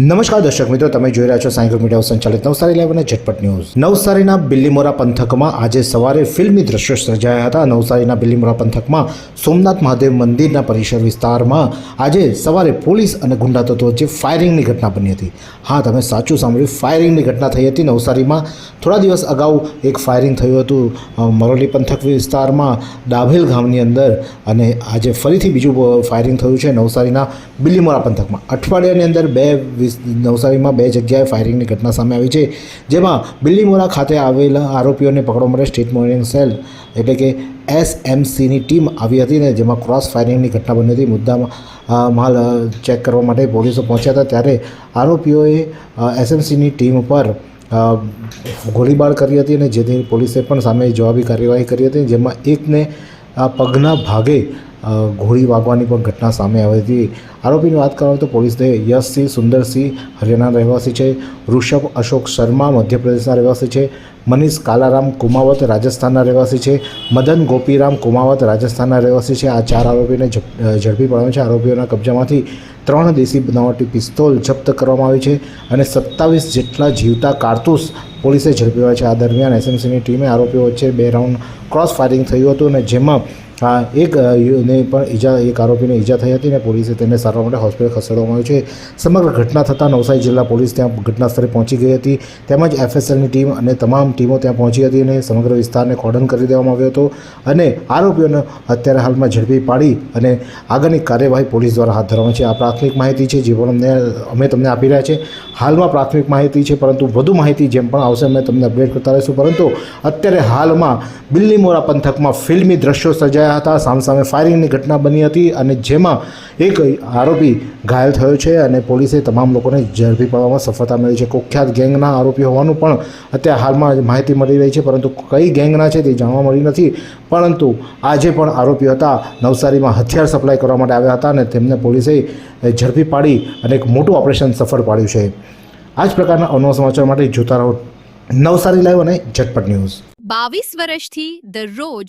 નમસ્કાર દર્શક મિત્રો, તમે જોઈ રહ્યા છો સાયકલ મીડિયા સંચાલિત નવસારી લાઈવ અને ઝટપટ ન્યૂઝ. નવસારીના બિલ્લીમોરા પંથકમાં આજે સવારે ફિલ્મી દ્રશ્યો સર્જાયા હતા. નવસારીના બિલ્લીમોરા પંથકમાં સોમનાથ મહાદેવ મંદિરના પરિસર વિસ્તારમાં આજે સવારે પોલીસ અને ગુંડા તત્વો વચ્ચે ફાયરિંગની ઘટના બની હતી. હા, તમે સાચું સાંભળ્યું. ફાયરિંગની ઘટના થઈ હતી. નવસારીમાં થોડા દિવસ અગાઉ એક ફાયરિંગ થયું હતું. મરોલી પંથક વિસ્તારમાં ડાભેલ ગામની અંદર અને આજે ફરીથી બીજું ફાયરિંગ થયું છે નવસારીના બિલ્લીમોરા પંથકમાં. અઠવાડિયાની અંદર બે નવસારીમાં બે જગ્યાએ ફાયરિંગની ઘટના સામે આવી છે, જેમાં બિલ્લીમોરા ખાતે આવેલા આરોપીઓને પકડવા માટે સ્ટેટ મોનિટરિંગ સેલ એટલે કે એસએમસીની ટીમ આવી હતી ને જેમાં ક્રોસ ફાયરિંગની ઘટના બની હતી. મુદ્દામાં માલ ચેક કરવા માટે પોલીસો પહોંચ્યા હતા. ત્યારે આરોપીઓએ એસએમસીની ટીમ પર ગોળીબાર કરી હતી અને જેથી પોલીસે પણ સામે જવાબી કાર્યવાહી કરી હતી, જેમાં એકને પગના ભાગે ગોળી વાગવાની પણ ઘટના સામે આવી હતી આરોપીની વાત આવે તો પોલીસને યશસિંહ, સુંદરસિંહ હરિયાણા રહેવાસી છે. ઋષભ અશોક શર્મા મધ્યપ્રદેશના રહેવાસી છે. મનીષ કાલારામ કુમાવત રાજસ્થાનના રહેવાસી છે. મદન ગોપીરામ કુમાવત રાજસ્થાનના રહેવાસી છે. આ ચાર આરોપીને ઝડપી પાડવામાં છે. આરોપીઓના કબજામાંથી ત્રણ દેશી બનાવટી પિસ્તોલ જપ્ત કરવામાં આવી છે અને સત્તાવીસ જેટલા જીવતા કારતૂસ પોલીસે ઝડપી પાડ્યા છે. આ દરમિયાન એસએમસીની ટીમે આરોપીઓ વચ્ચે બે રાઉન્ડ ક્રોસ ફાયરિંગ થયું હતું અને જેમાં આ એક ને પણ ઈજા, એક આરોપીને ઈજા થઈ હતી અને પોલીસે તેને સારવાર માટે હોસ્પિટલ ખસેડવામાં આવ્યો છે. સમગ્ર ઘટના થતાં નવસારી જિલ્લા પોલીસ ત્યાં ઘટના સ્થળે પહોંચી ગઈ હતી. તેમજ એફએસએલની ટીમ અને તમામ ટીમો ત્યાં પહોંચી હતી અને સમગ્ર વિસ્તારને કોર્ડન કરી દેવામાં આવ્યો હતો અને આરોપીઓને અત્યારે હાલમાં ઝડપી પાડી અને આગળની કાર્યવાહી પોલીસ દ્વારા હાથ ધરવામાં છે. આ પ્રાથમિક માહિતી છે, જે પણ અમને, અમે તમને આપી રહ્યા છે. હાલમાં પ્રાથમિક માહિતી છે, પરંતુ વધુ માહિતી જેમ પણ આવશે, અમે તમને અપડેટ કરતા રહીશું. પરંતુ અત્યારે હાલમાં બિલ્લીમોરા પંથકમાં ફિલ્મી દ્રશ્યો સર્જાયા હતા. સામસામે ફાયરિંગની ઘટના બની હતી અને જેમાં એક આરોપી ઘાયલ થયો છે અને પોલીસે તમામ લોકોને ઝડપી પાડવામાં સફળતા મળી છે. કુખ્યાત ગેંગના આરોપી હોવાનું પણ અત્યારે હાલમાં માહિતી મળી રહી છે, પરંતુ કઈ ગેંગના છે તે જાણવા મળી નથી. પરંતુ આજે પણ આરોપીઓ હતા, નવસારીમાં હથિયાર સપ્લાય કરવા માટે આવ્યા હતા અને તેમને પોલીસે ઝડપી પાડી અને એક મોટું ઓપરેશન સફળ પાડ્યું છે. આ જ પ્રકારના અનવા સમાચાર માટે જોતા રહો નવસારી લાઈવ અને ઝટપટ ન્યૂઝ. બાવીસ વર્ષથી દરરોજ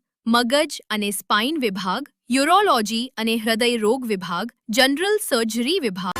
મગજ અને સ્પાઇન વિભાગ યુરોલોજી અને હૃદય રોગ વિભાગ જનરલ સર્જરી વિભાગ.